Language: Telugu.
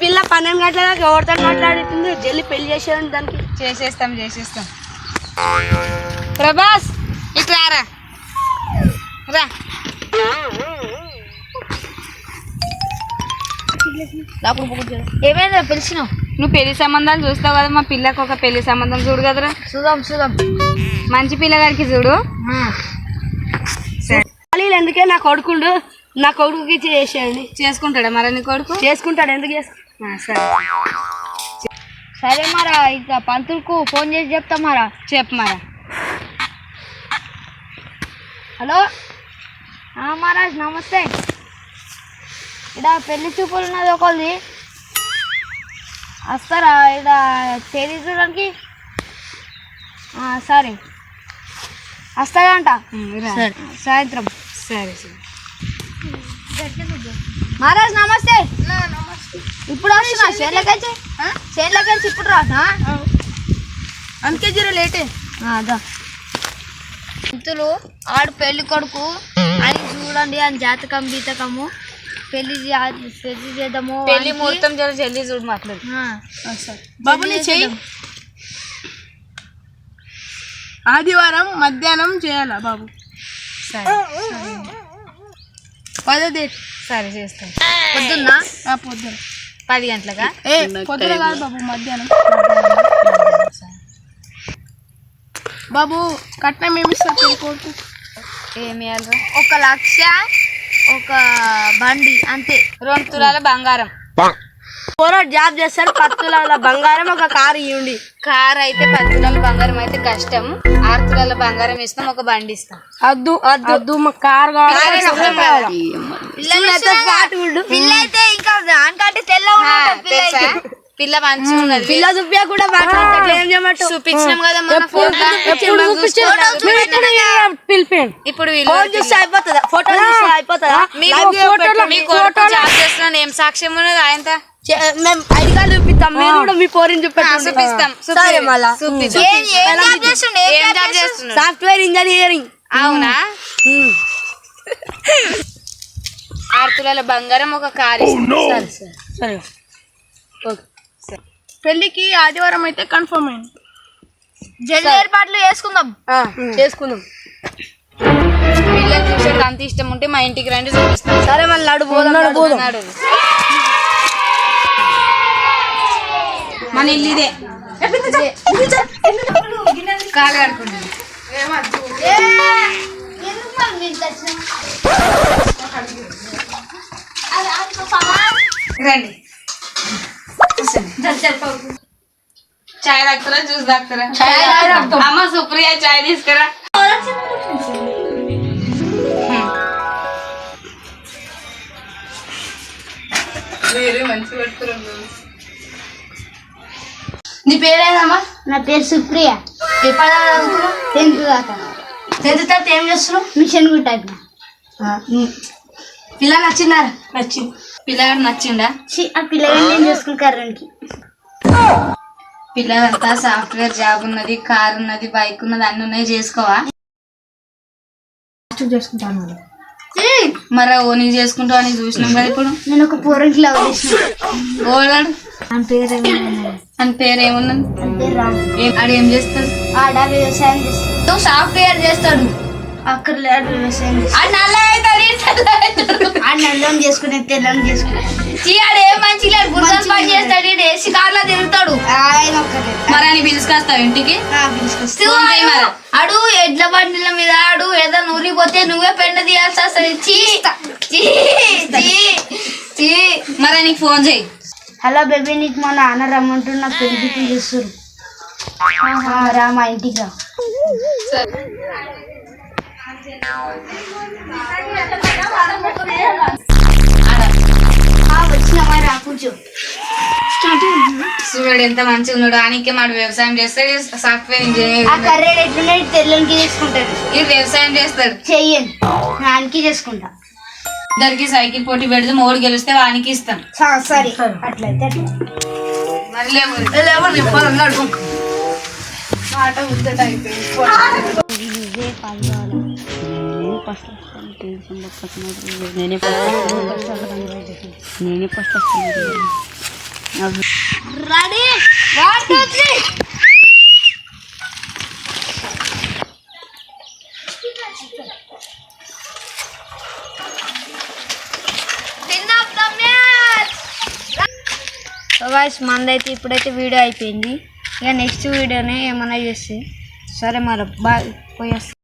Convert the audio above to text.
పిల్ల పన్నెండు గంటల దాకా ఎవరితో మాట్లాడుతుంది జల్లి పెళ్ళి చేసేయండి దానికి. చేసేస్తాం చేసేస్తాం. ప్రభాస్ ఇటు రారా రా. ఏమైందా పిలిచినావు? నువ్వు పెళ్ళి సంబంధాలు చూస్తావు కదా మా పిల్లకి ఒక పెళ్ళి సంబంధం చూడు కదరా. చూద్దాం చూద్దాం. మంచి పిల్లగారికి చూడు. ఎందుకే నా కొడుకుండు? నా కొడుకుకి చేసేయండి. చేసుకుంటాడా మరి నీ కొడుకు? చేసుకుంటాడు ఎందుకు చేసుకుంటాడు ఆ, సరే. సరే మరా ఇంకా పంతులకు ఫోన్ చేసి చెప్తా మరా. చెప్పు మరి. హలో? ఆ, మహారాజ్ నమస్తే. ఇక్కడ పెళ్ళి చూపులు ఉన్నది ఒకళ్ళది. వస్తారా? ఇక్కడ తేదీ చూడడానికి? ఆ, సరే. వస్తాయంట రా. సాయంత్రం. సరే సరే. మహారాజ్ నమస్తే. ఇప్పుడు వస్తున్నా. చేనులకెళ్ళి చేనులకెళ్ళి ఇప్పుడు రానా అందుకే జర లేటే. అదా పంతులు ఆడు పెళ్ళి కొడుకు. అని చూడండి అని జాతకం బీతకము పెళ్ళి పెళ్ళి చేద్దాము పెళ్ళి. ముహూర్తం జర జల్దీ చూడు మాట్లాడు. బాబు చెయ్యి. ఆదివారం మధ్యాహ్నం చేయాలా బాబు? సరే పదో డేట్ సరే చేస్తాం. పొద్దున్నా? పొద్దున పది గంటలకా? ఏ పొద్దున కాదు బాబు మధ్యాహ్నం. బాబు కట్నం ఏమి కొడుకు ఏమి ఒక లక్ష ఒక బండి అంతే. రెండు తులాల బంగారం. పోరాడు జాబ్ చేస్తారు తులాల బంగారం ఒక కారు ఇవ్వండి కార్ అయితే పది తులాల బంగారం అయితే కష్టం. ఆరు తులాల బంగారం ఇస్తాం ఒక బండి ఇస్తాం. అద్దు అద్దు. మా కార్. పిల్ల అయితే ఇంకా దానికంటే తెల్ల తెలుసా? పిల్ల మంచిగా ఉన్నది. పిల్ల దుబ్బియా కూడా ఏం చేయమంటావు? చూపించినాం కదా మన ఇప్పుడు చూస్తే అయిపోతుందా? ఫోటో చూస్తే అయిపోతుందా? మీకు మీ కొడుకు జాబ్ చేస్తున్నాను ఏం సాక్ష్యం ఉన్నది ఆయన చే- మేము ఐడి కార్డు చూపిస్తాం. మీరు కూడా మీ పోరిని చూపిస్తాం. Software engineering. అవునా? ఆరు తులాల బంగారం ఒక కార్ ఇస్తాం సరే పెళ్ళికి ఆదివారం అయితే కన్ఫర్మ్ అయింది. జల్దీ ఏర్పాట్లు చేసుకుందాం. చేసుకుందాం. పిల్లలు చూసేది అంత ఇష్టం ఉంటే మా ఇంటికి రండి చూపిస్తాం. సరే మళ్ళీ నడు పోదాం. మన ఇల్లు ఇదే. కాలు కడుకుంటుంది రండి. చాయ్ తాగుతారా? జ్యూస్ తాగుతారా? అమ్మ సుప్రియ చాయ్ తీసుకురా. వేరే మంచి పెట్టుకున్నాం నీ పేరేదమ్మా? నా పేరు సుప్రియ. ఎప్పుడు టెన్త్ దాకా. టెన్త్ తర్వాత ఏం చేస్తున్నావు? మిషన్ కుట్టాక పిల్ల నచ్చినారా నచ్చింది. పిల్లగాడు నచ్చిండా? ఆ పిల్లలు ఏం చేసుకుంటారు పిల్లలంతా సాఫ్ట్వేర్ జాబ్ ఉన్నది కార్ ఉన్నది బైక్ ఉన్నది అన్ని ఉన్నాయి చేసుకోవా? చేసుకుంటాను మరి. ఓనీ చేసుకుంటావు అని చూసినాం కదా ఇప్పుడు. నేను ఒక పూర్వకి లవ్ చేసిన. ఓడాడు నా పేరు అని పేరు ఏమున్నది? పేరు రామ్. ఏం- ఆడు ఏం చేస్తాడు? ఆడ వ్యవసాయం చేస్తాడు. సాఫ్ట్వేర్ చేస్తాడు. అక్కడ లేడు వ్యవసాయం అవుతాడు, ఈ తెల్ల చేసుకునే. చేసుకునే ఏం మంచి లేడు గుర్రం పని చేస్తాడు ఏసీ కార్లో తిరుగుతాడు. ఆయన ఒక్కటే మరి పిలుచుకొస్తావు ఇంటికి. అడు ఎడ్ల బండిల మీద ఆడు ఏదో నూరిపోతే నువ్వే పెండ తీయాల్సి వస్తుంది. చీ మరి నీకు ఫోన్ చేయి. హలో బేబీ నీకు మా నాన్న రమ్మంటున్న పెళ్ళి పిలుస్తారు రా మా ఇంటికి రా. చూడు ఎంత మంచిగా ఉన్నాడు. ఆనికే మాడు వ్యవసాయం చేస్తాడు సాఫ్ట్వేర్ ఇంజనీర్ ఆ కర్రేడు ఎట్లున్నాయి తెల్లనికి చేసుకుంటాడు ఈ వ్యవసాయం చేస్తాడు. చెయ్యను. నాన్నకి చేసుకుంటా. ఇద్దరికి సైకిల్ పోటీ పెడితే మూడు గెలిస్తే వానికి ఇస్తాం సరే. అట్లయితే అట్లా. మరి లేవు. నేనే ఫస్ట్ వస్తాను ready one two three so guys మందైతే ఇప్పుడైతే వీడియో అయిపోయింది. ఇక నెక్స్ట్ వీడియోనే ఏమైనా చేస్తే సరే మరి బాయ్ పోయేస్తా